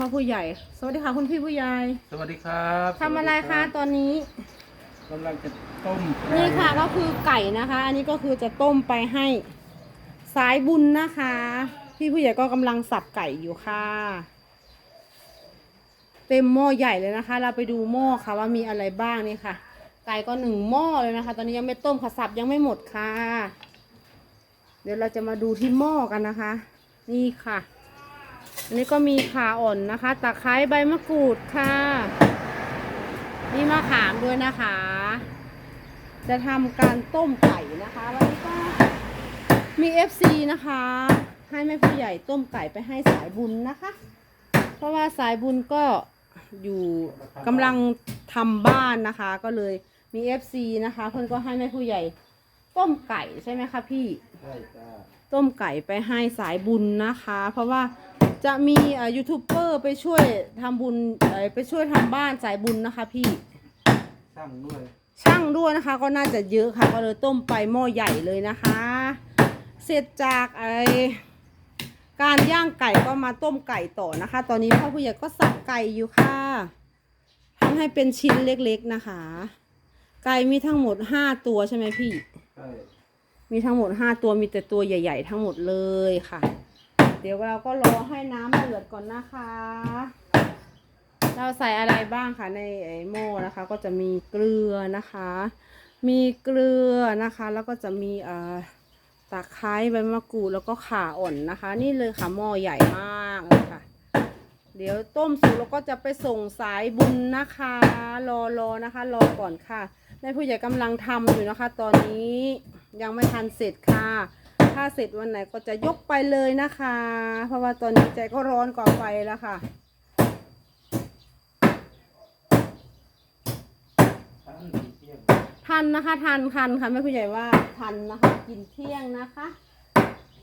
พ่อผู้ใหญ่ สวัสดีค่ะคุณพี่ผู้ใหญ่สวัสดีครับทำอะไรคะตอนนี้กำลังจะต้มนี่ค่ะก็คือไก่นะคะ อันนี้ก็คือจะต้มไปให้สายบุญนะคะ พี่ผู้ใหญ่ก็กำลังสับไก่อยู่ค่ะ เต็มหม้อใหญ่เลยนะคะ เราไปดูหม้อค่ะว่ามีอะไรบ้างนี่ค่ะ ไก่ก็หนึ่งหม้อเลยนะคะ ตอนนี้ยังไม่ต้มค่ะสับยังไม่หมดค่ะ เดี๋ยวเราจะมาดูที่หม้อกันนะคะ นี่ค่ะ อันนี้ก็มีขาอ่อนนะคะตะไคร้ใบมะกรูดค่ะนี่มะขามด้วยนะคะ จะทำการต้มไก่นะคะวันนี้ก็มี FC นะคะ ให้แม่ผู้ใหญ่ต้มไก่ไปให้สายบุญนะคะ เพราะว่าสายบุญก็อยู่กำลังทำบ้านนะคะ ก็เลยมี FC นะคะเพื่อนก็ให้แม่ผู้ใหญ่ต้มไก่ใช่ไหมคะพี่ ใช่จ้าต้มไก่ไปให้สายบุญนะคะ เพราะว่า จะมีเอ่อยูทูบเบอร์ไปช่วยทำบุญเอ่อไปช่วยทำบ้านสายบุญนะคะพี่ช่างด้วยช่างด้วยนะคะ ก็น่าจะเยอะค่ะ ก็เลยต้มไปหม้อใหญ่เลยนะคะ เสร็จจากไอการย่างไก่ก็มาต้มไก่ต่อนะคะ ตอนนี้พ่อผู้ใหญ่ก็สับไก่อยู่ค่ะทำให้เป็นชิ้นเล็กๆนะคะ ไก่มีทั้งหมดห้าตัวใช่ไหมพี่ ใช่ มีทั้งหมดห้าตัวมีแต่ตัวใหญ่ ๆ ทั้งหมดเลยค่ะ เดี๋ยวเราก็รอให้น้ำเดือดก่อนนะคะ เราใส่อะไรบ้างคะในไอหม้อนะคะ ก็จะมีเกลือนะคะ มีเกลือนะคะ แล้วก็จะมีเอ่อตะไคร้ใบมะกรูดแล้วก็ข่าอ่อนนะคะ นี่เลยค่ะหม้อใหญ่มากเลยค่ะ เดี๋ยวต้มสุกแล้วก็จะไปส่งสายบุญนะคะ รอรอนะคะ รอก่อนค่ะนายผู้ใหญ่กำลังทำอยู่นะคะ ตอนนี้ยังไม่ทันเสร็จค่ะ ถ้าเสร็จวันไหนก็จะยกไปเลยนะคะ เพราะว่าตอนนี้ใจก็ร้อนกว่าไฟแล้วค่ะทันนะคะทันทันค่ะแม่ผู้ใหญ่ว่าทันนะคะกินเที่ยงนะคะ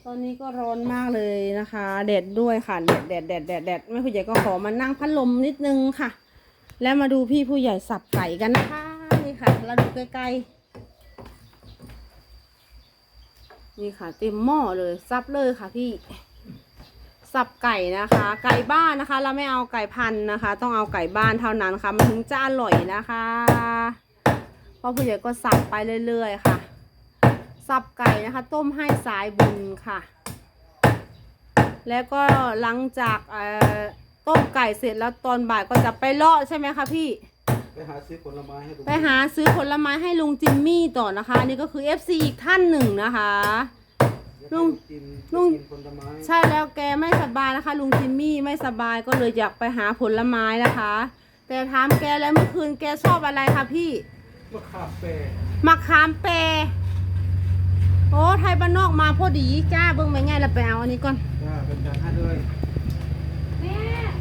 ตอนนี้ก็ร้อนมากเลยนะคะแดดด้วยค่ะแดดแดดแดดแดดแดดแม่ผู้ใหญ่ก็ขอมานั่งพัดลมนิดนึงค่ะ แล้วมาดูพี่ผู้ใหญ่สับไก่กันนะคะนี่ค่ะเราดูใกล้ๆ นี่ค่ะ เต็มหม้อเลยสับเลยค่ะพี่สับไก่นะคะ ไก่บ้านนะคะ เราไม่เอาไก่พันนะคะ ต้องเอาไก่บ้านเท่านั้นค่ะมันถึงจะอร่อยนะคะพ่อผู้ใหญ่ก็สับไปเรื่อยๆค่ะ สับไก่นะคะ ต้มให้สายบุญค่ะ แล้วก็หลังจากเอ่อต้มไก่เสร็จแล้วตอนบ่ายก็จะไปเลาะใช่ไหมคะพี่ ไปหาซื้อผลไม้ให้ดูไปหาซื้อผลไม้ให้ลุงจิมมี่ต่อนะคะอันนี่ก็คือ FC อีกท่านหนึ่งนะคะ ลุงกินลุง กินผลไม้ใช่แล้วแกไม่สบายนะคะ ลุงจิมมี่ไม่สบายก็เลยอยากไปหาผลไม้นะคะ แต่ถามแกแล้วเมื่อคืนแกชอบอะไรคะพี่มะขามเปรมะขามเปรโอ้ไทยบ้านนอกมาพอดีจ้าเบิ่งไปไงเราไปเอาอันนี้ก่อนจ้าเป็นจานให้เลยค่ะแอน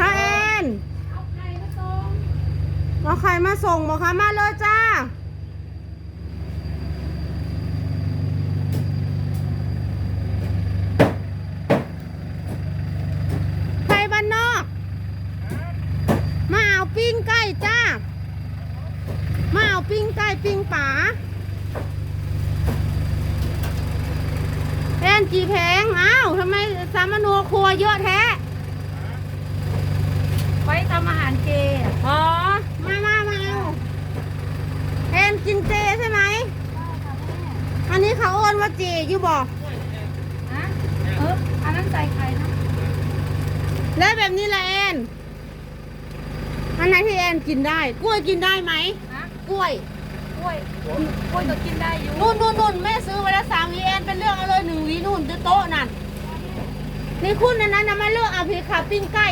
เอาไข่มาส่ง เอาไข่มาส่งบอกคะมาเลยจ้าไทยบ้านนอก มาเอาปิ้งไก่จ้า มาเอาปิ้งไก่ปิ้งป๋าแอนกี่แพงอ้าวทำไมสามโนครัวเยอะแท้ ไว้ทำอาหารเจ อ๋อ มามามาเอาแอนกินเจใช่ไหม อัน นี้เขาโอนว่าเจอยู่บอกฮะเอออันนั้นใส่ไข่นะแล้วแบบนี้ละแอนอันไหนที่แอนกินได้ กล้วยกินได้ไหมฮะกล้วยกล้วยกล้วยก็กินได้อยู่นู่นนู่นนู่นแม่ซื้อไว้แล้วสามวีแอนเป็นเรื่องเอาเลยหนึ่งวีนู่นที่โต๊ะนั่นนี่คุณอันนั้นนะมาเลือกเอาพีขาปิ้งไก่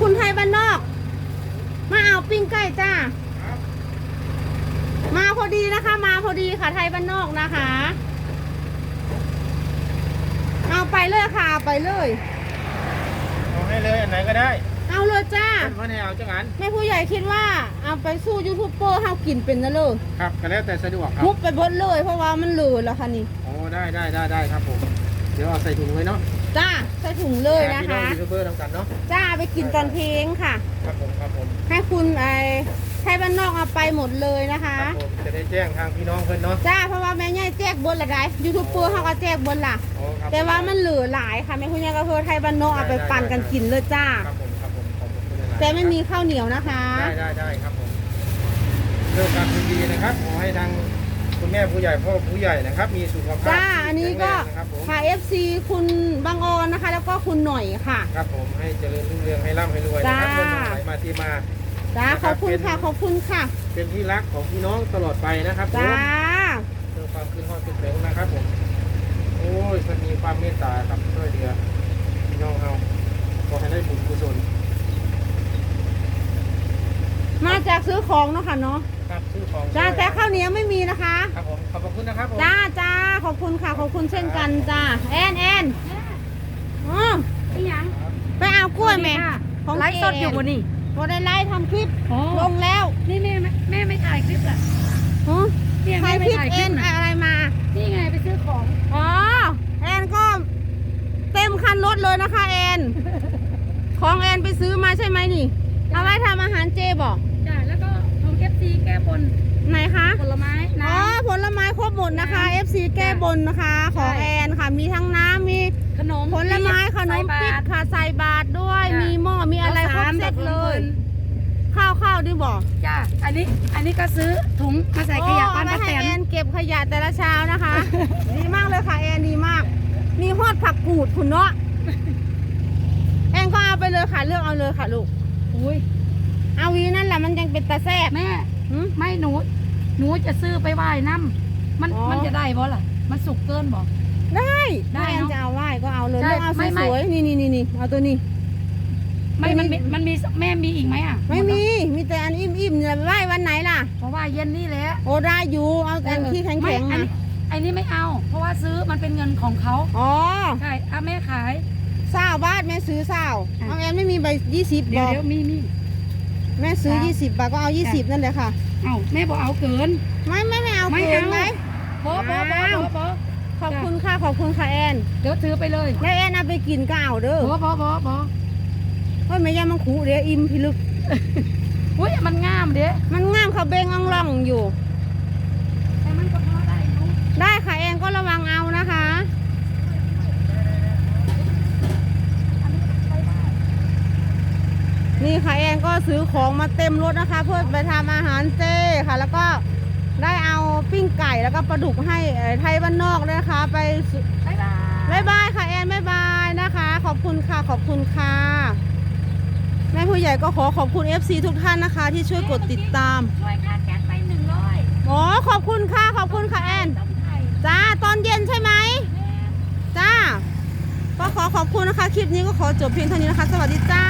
คุณไทยบ้านนอก มาเอาปิ้งไก่จ้ามา พอดีนะคะ มาพอดีค่ะไทยบ้านนอกนะคะ เอาไปเลยค่ะเอาไปเลย เอาให้เลยอันไหนก็ได้เอาเลยจ้าเพราะในเอาจังอันแม่ผู้ใหญ่คิดว่าเอาไปสู้ยูทูบเบอร์เฮากินเป็นนะเลยครับก็แล้วแต่สะดวกครับมุกไปเบดเลย เพราะว่ามันเหลือแล้วค่ะนี่โอ้ได้ได้ได้ได้ครับผมเดี๋ยวเอาใส่ถุงไว้เนาะจ้าใส่ถุงเลยนะคะพี่น้องยูทูบเบอร์ทำกันเนาะจ้าไปกินตอนเพลงค่ะ ครับผมครับผมให้คุณไอ ไทยบ้านนอกเอาไปหมดเลยนะคะ ครับผมจะได้แจ้งทางพี่น้องเพื่อนเนาะจ้าเพราะว่าแม่ใหญ่แจกบนละได้ยูทูบเบอร์เขาก็แจกบนล่ะ อ๋อครับแต่ว่ามันเหลือหลายค่ะแม่คุณยายก็เพื่อไทยบ้านนอกเอาไปปั่นกันกินเลยจ้า ครับผมครับผมขอบคุณหลายๆแต่ไม่มีข้าวเหนียวนะคะ ได้ได้ได้ครับผมเรื่องการคืนดีนะครับขอให้ทางคุณแม่ผู้ใหญ่พ่อผู้ใหญ่นะครับ มีสุขภาพจ้าอันนี้ก็แข็งแรงนะครับผมค่ะ FC คุณบางออนนะคะ แล้วก็คุณหน่อยค่ะ ครับผมให้เจริญรุ่งเรืองให้ร่ำให้รวยนะครับจ้าเงินทองไหลมาที่มา จ้านะครับขอบคุณค่ะเป็นขอบคุณค่ะเป็นที่รักของพี่น้องตลอดไปนะครับผมจ้าเพื่อความขึ้นห้องขึ้นเร็วนะครับผมโอ้ยมันมีความเมตตาครับช่วยเหลือพี่น้องเราขอให้ได้บุญกุศลมาจากซื้อของเนาะค่ะเนาะครับซื้อของจ้าช่วยแต่ข้าวเหนียวไม่มีนะคะครับผมขอบพระคุณนะครับผมจ้าจ้าขอบคุณค่ะขอบคุณเช่นกันจ้าแอนแอนแม่อ๋ออีหยังไปเอากล้วยแม่ค่ะของไลฟ์สดอยู่บนนี่ พอได้ไลฟ์ทำคลิปโอ้ลงแล้วนี่แม่ไม่แม่ไม่ถ่ายคลิปอะฮะเนี่ยใครแม่คไม่ลิปถ่ายคเอ็ลิปนน่ะอะไรมา นี่ไงไปซื้อของอ๋อแอนก็เต็มคันรถเลยนะคะแอน ของแอนไปซื้อมาใช่ไหมนี่เอาไว้ทำอาหารเจบอกจ้ะแล้วก็ของเอฟซีแก้บนไหนคะ ผลไม้อ๋อน้ผลไม้ครบหมดนะคะ FC แก้บนนะคะ ของใช่ แอนค่ะมีทั้งน้ำมีำขนมผลไม้ขนมใส่บาปิ๊บตรค่ะใส่บาตรด้วยจ้ะ นข้าวข้าวดิบอกจ้ะอันนี้อันนี้ก็ซื้อถุงมาใส่ขยะบ้านโอ้ป้าเอแตไว้ให้นแอนเก็บขยะแต่ละเช้านะคะ ดีมากเลยค่ะแอนดีมาก มีฮอดผักกูดคุณเนาะแอนก็เอาไปเลยค่ะเลือกเอาเลยค่ะลูกอุ้ยเอาวีนั่นแหละมันยังเป็นตาแซ่บ แม่หึไม่หนู หนูจะซื้อไปไหว้น้ำมันอ๋อ มันจะได้บ่ล่ะ มันสุกเกินบ่ ได้ได้ถ้าแอนเนอะจะเอาไหว้ก็เอาเลยใช่เลือกเอาไม่ไม่ สวยๆนี่นี่นี่นี่เอาตัวนี้ ไม่ไม่มันมีมีมันมีแม่มีอีกไหมอะไม่มี มีแต่อันอิ่มๆเนี่ยไหว้วันไหนล่ะ เพราะว่าเย็นนี่แหละโอ้ได้อยู่ เอาอันที่แข็งไม่ๆอันนะนี้อันนี้ไม่เอา เพราะว่าซื้อมันเป็นเงินของเขาอ๋อใช่เอาแม่ขาย เศร้าบาทแม่ซื้อเศร้าอะ เอาแอนไม่มีใบยี่สิบเดี๋บยวอกเดี๋ยวมีมี แม่ซื้อ จ้ะยี่สิบบาทก็เอายี่สิบนั่นแหละค่ะ เอาแม่บอกเอาเกิน ไม่ไม่ไม่เอาไม่เกินเอาไหม โป๊ะโป๊ะโป๊ะอ้าวโป๊ะขอบคุณค่ะ ขอบคุณค่ะแอน เดี๋ยวถือไปเลย แล้วแอนเอาไปกินก็เอาเด้อ โป๊ะโป๊ะโป๊ะโป๊ะ เฮ้ยไม่ยามันขู่เดี๋ยวอิ่มพิลึก อุ้ยมันงามเด้มันงามเขาเบงอ่องล่องอยู่ แต่มันก็พอได้อยู่ได้ค่ะแอนก็ระวังเอานะคะ อันนี้ใช้ได้ นี่ค่ะแอนก็ซื้อของมาเต็มรถนะคะ เพื่อไปทำอาหารเจค่ะ แล้วก็ได้เอาปิ้งไก่แล้วก็ปลาดุกให้เอ่อไทยบ้านนอกด้วยนะคะไปสุบ๊ายบายบายบายค่ะแอนบายบายนะคะ ขอบคุณค่ะขอบคุณค่ะ แม่ผู้ใหญ่ก็ขอขอบคุณ FC ทุกท่านนะคะ ที่ช่วยกดติดตาม ช่วยค่าแก๊สไปหนึ่งร้อยอ๋อขอบคุณค่ะ ขอบคุณค่ะแอน ต้มไข่จ้า ตอนเย็นใช่ไหมแม่จ้า ก็ขอขอบคุณนะคะ คลิปนี้ก็ขอจบเพียงเท่านี้นะคะ สวัสดีจ้า